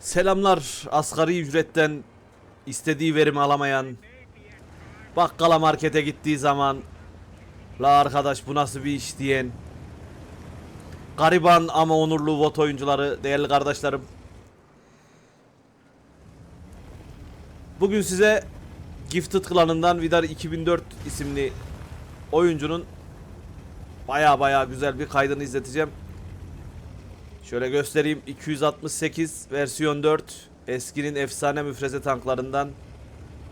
Selamlar asgari ücretten istediği verimi alamayan bakkala markete gittiği zaman la arkadaş bu nasıl bir iş diyen gariban ama onurlu vot oyuncuları değerli kardeşlerim Bugün size Gifted klanından Vidar 2004 isimli oyuncunun baya baya güzel bir kaydını izleteceğim. Şöyle göstereyim 268 versiyon 4 eskinin efsane müfreze tanklarından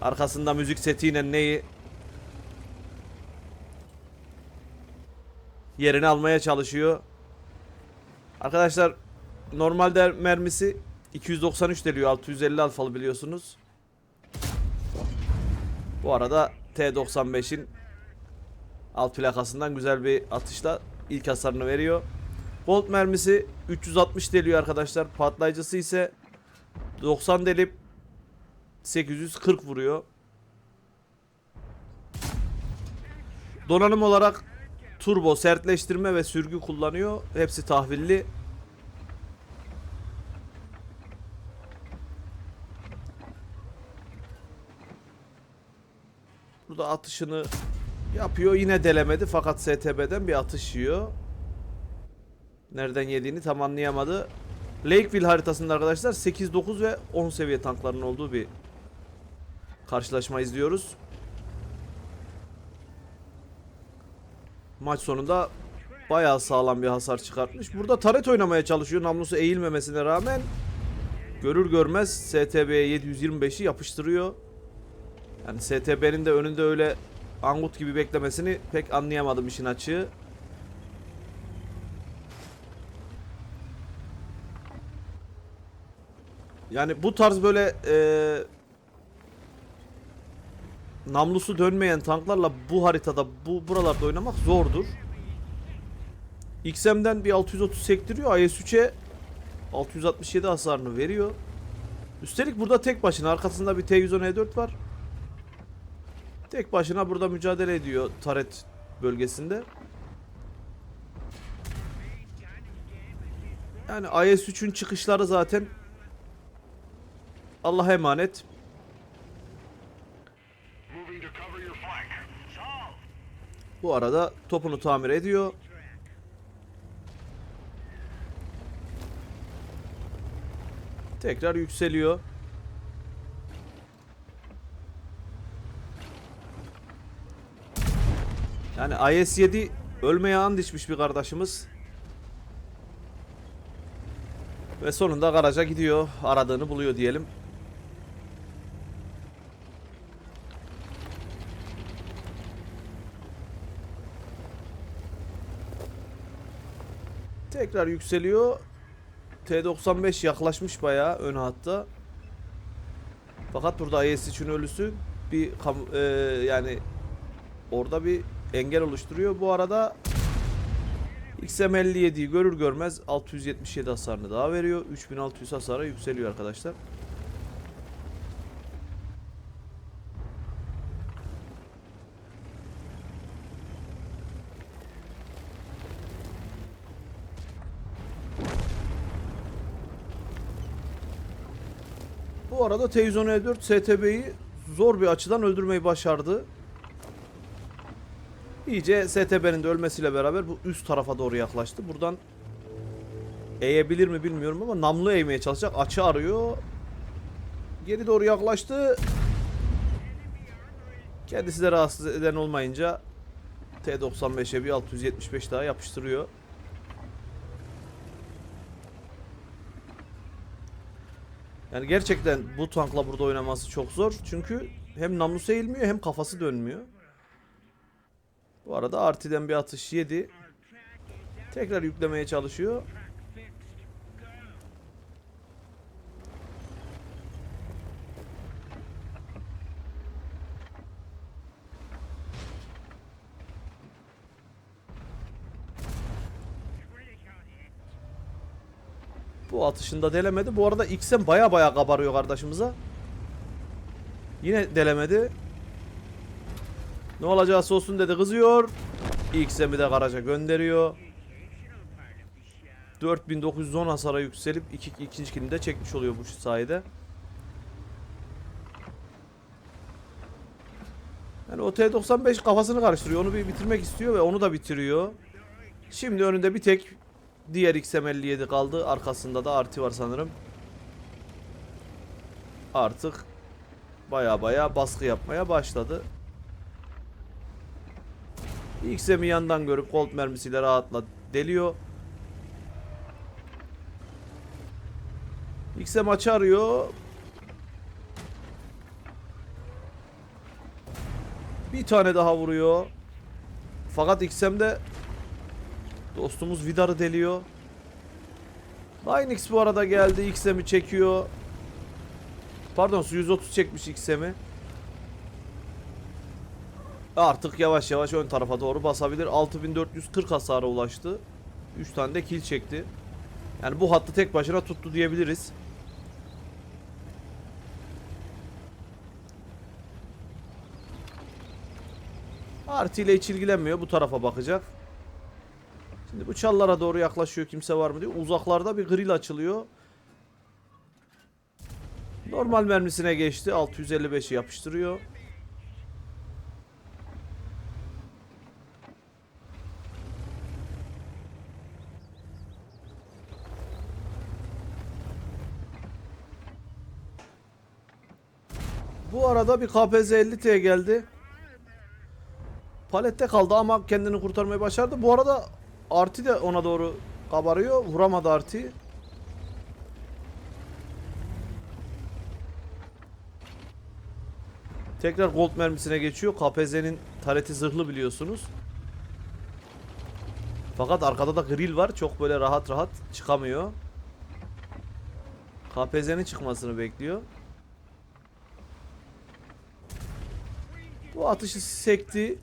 arkasında müzik setiyle neyi yerini almaya çalışıyor. Arkadaşlar normalde mermisi 293 deliyor 650 alfalı biliyorsunuz. Bu arada T95'in alt plakasından güzel bir atışla ilk hasarını veriyor. Bolt mermisi 360 deliyor arkadaşlar. Patlayıcısı ise 90 delip 840 vuruyor. Donanım olarak turbo, sertleştirme ve sürgü kullanıyor. Hepsi tahvilli. Burada atışını yapıyor. Yine delemedi fakat STB'den bir atış yiyor. Nereden yediğini tam anlayamadı. Lakeville haritasında arkadaşlar 8, 9 ve 10 seviye tankların olduğu bir karşılaşma izliyoruz. Maç sonunda bayağı sağlam bir hasar çıkartmış. Burada taret oynamaya çalışıyor namlusu eğilmemesine rağmen. Görür görmez STB'ye 725'i yapıştırıyor. Yani STB'nin de önünde öyle angut gibi beklemesini pek anlayamadım işin açığı. Yani bu tarz böyle eee namlusu dönmeyen tanklarla bu haritada bu buralarda oynamak zordur. XM'den bir 630 sektiriyor. IS-3'e 667 hasarını veriyor. Üstelik burada tek başına arkasında bir T110E4 var. Tek başına burada mücadele ediyor Taret bölgesinde. Yani IS-3'ün çıkışları zaten Allah'a emanet. Bu arada topunu tamir ediyor. Tekrar yükseliyor. Yani IS-7 ölmeye and içmiş bir kardeşimiz. Ve sonunda garaja gidiyor. Aradığını buluyor diyelim. Tekrar yükseliyor. T95 yaklaşmış bayağı ön hatta. Fakat burada IS için ölüsü bir e, yani orada bir engel oluşturuyor. Bu arada XM57'yi görür görmez 677 hasarını daha veriyor. 3600 hasara yükseliyor arkadaşlar. Bu arada T110E4 STB'yi zor bir açıdan öldürmeyi başardı. İyice STB'nin de ölmesiyle beraber bu üst tarafa doğru yaklaştı. Buradan eğebilir mi bilmiyorum ama namlu eğmeye çalışacak. Açı arıyor. Geri doğru yaklaştı. Kendisi de rahatsız eden olmayınca T95'e bir 675 daha yapıştırıyor. Yani gerçekten bu tankla burada oynaması çok zor. Çünkü hem namlusu eğilmiyor hem kafası dönmüyor. Bu arada Arti'den bir atış yedi. Tekrar yüklemeye çalışıyor. Bu atışında delemedi. Bu arada X'en baya baya kabarıyor kardeşimize. Yine delemedi. Ne olacaksa olsun dedi kızıyor. X'emi de garaja gönderiyor. 4910 hasara yükselip iki, ikinci kilini de çekmiş oluyor bu sayede. Yani o T95 kafasını karıştırıyor. Onu bir bitirmek istiyor ve onu da bitiriyor. Şimdi önünde bir tek diğer XM57 kaldı. Arkasında da artı var sanırım. Artık baya baya baskı yapmaya başladı. XM'i yandan görüp Colt mermisiyle rahatla deliyor. XM açı arıyor. Bir tane daha vuruyor. Fakat XM'de dostumuz Vidar'ı deliyor. Lynx bu arada geldi. XM'i çekiyor. Pardon su 130 çekmiş XM'i. Artık yavaş yavaş ön tarafa doğru basabilir. 6440 hasara ulaştı. 3 tane de kill çekti. Yani bu hattı tek başına tuttu diyebiliriz. Artı ile hiç ilgilenmiyor. Bu tarafa bakacak. Şimdi bu çallara doğru yaklaşıyor. Kimse var mı diye. Uzaklarda bir grill açılıyor. Normal mermisine geçti. 655'i yapıştırıyor. Bu arada bir KPZ 50T geldi. Palette kaldı ama kendini kurtarmayı başardı. Bu arada Arti de ona doğru kabarıyor. Vuramadı Arti. Tekrar gold mermisine geçiyor. KPZ'nin tareti zırhlı biliyorsunuz. Fakat arkada da grill var. Çok böyle rahat rahat çıkamıyor. KPZ'nin çıkmasını bekliyor. Bu atışı sekti.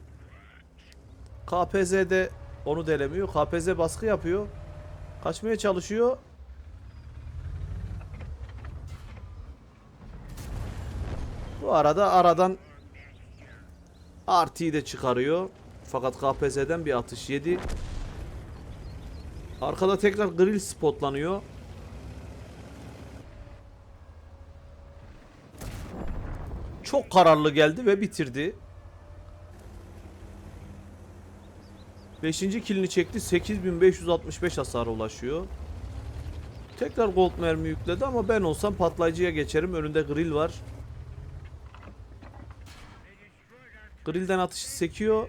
KPZ de onu delemiyor. KPZ baskı yapıyor. Kaçmaya çalışıyor. Bu arada aradan RT'yi de çıkarıyor. Fakat KPZ'den bir atış yedi. Arkada tekrar grill spotlanıyor. Çok kararlı geldi ve bitirdi. Beşinci kilini çekti. 8565 hasara ulaşıyor. Tekrar gold mermi yükledi ama ben olsam patlayıcıya geçerim. Önünde grill var. Grill'den atışı sekiyor.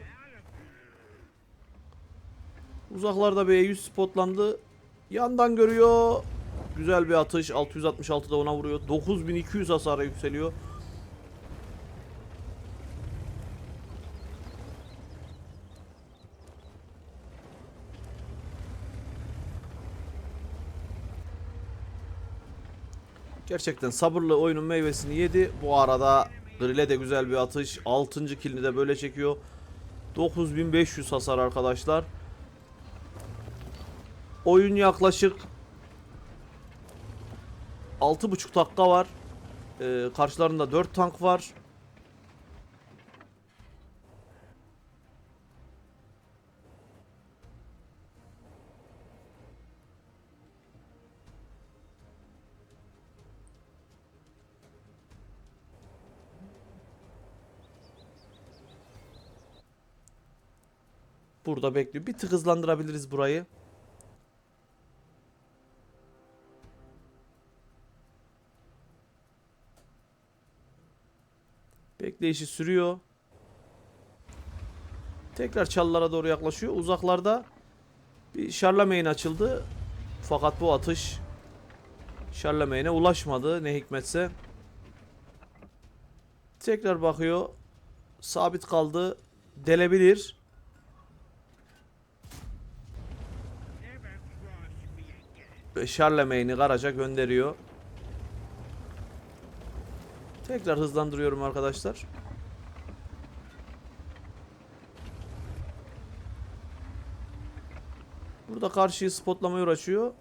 Uzaklarda bir E100 spotlandı. Yandan görüyor. Güzel bir atış. 666 da ona vuruyor. 9200 hasara yükseliyor. Gerçekten sabırlı oyunun meyvesini yedi. Bu arada Grill'e de güzel bir atış. 6. killini de böyle çekiyor. 9500 hasar arkadaşlar. Oyun yaklaşık 6,5 dakika var. Ee, karşılarında 4 tank var. Burada bekliyor. Bir tık hızlandırabiliriz burayı. Bekleyişi sürüyor. Tekrar çalılara doğru yaklaşıyor. Uzaklarda bir Charlemagne açıldı. Fakat bu atış Charlemagne'e ulaşmadı ne hikmetse. Tekrar bakıyor. Sabit kaldı. Delebilir. Charlemagne'i garaja gönderiyor. Tekrar hızlandırıyorum arkadaşlar. Burada karşıyı spotlamaya uğraşıyor.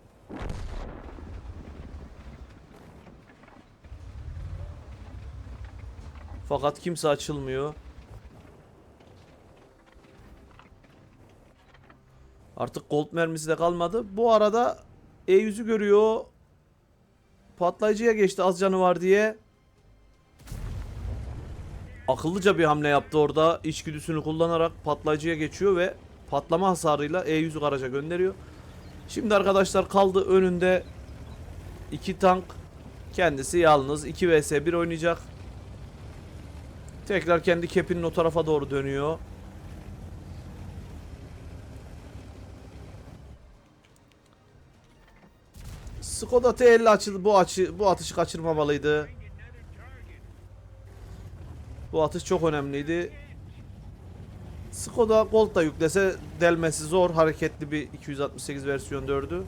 Fakat kimse açılmıyor. Artık gold mermisi de kalmadı. Bu arada E100'ü görüyor. Patlayıcıya geçti az canı var diye. Akıllıca bir hamle yaptı orada. İçgüdüsünü kullanarak patlayıcıya geçiyor ve patlama hasarıyla E100'ü garaja gönderiyor. Şimdi arkadaşlar kaldı önünde iki tank. Kendisi yalnız 2 vs 1 oynayacak. Tekrar kendi kepinin o tarafa doğru dönüyor. Skoda T50 açıldı. Bu açı bu atışı kaçırmamalıydı. Bu atış çok önemliydi. Skoda Gold da yüklese delmesi zor. Hareketli bir 268 versiyon 4'ü.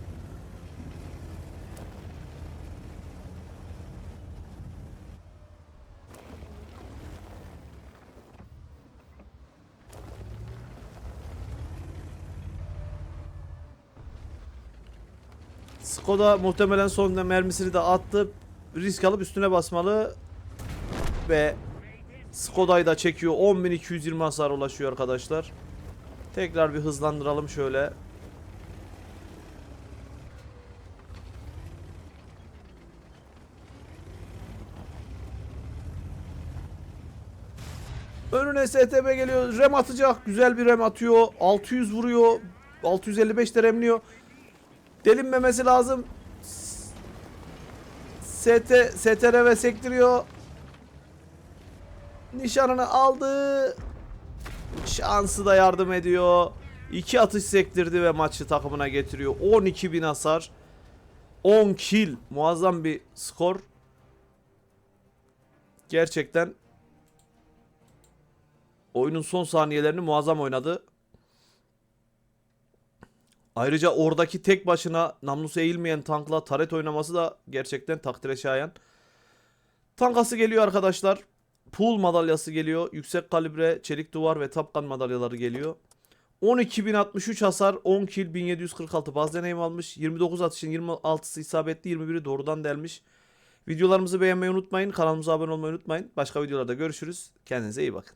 Skoda muhtemelen sonunda mermisini de attı. Risk alıp üstüne basmalı. Ve Skoda'yı da çekiyor. 10.220 hasar ulaşıyor arkadaşlar. Tekrar bir hızlandıralım şöyle. Önüne STB geliyor. Rem atacak. Güzel bir rem atıyor. 600 vuruyor. 655 de remliyor. Delinmemesi lazım. ST, STRV sektiriyor. Nişanını aldı. Şansı da yardım ediyor. İki atış sektirdi ve maçı takımına getiriyor. 12.000 hasar. 10 kill. Muazzam bir skor. Gerçekten oyunun son saniyelerini muazzam oynadı. Ayrıca oradaki tek başına namlusu eğilmeyen tankla taret oynaması da gerçekten takdire şayan. Tankası geliyor arkadaşlar. Pool madalyası geliyor. Yüksek kalibre, çelik duvar ve tapkan madalyaları geliyor. 12.063 hasar, 10 kill, 1746 baz deneyim almış. 29 atışın 26'sı isabetli, 21'i doğrudan delmiş. Videolarımızı beğenmeyi unutmayın. Kanalımıza abone olmayı unutmayın. Başka videolarda görüşürüz. Kendinize iyi bakın.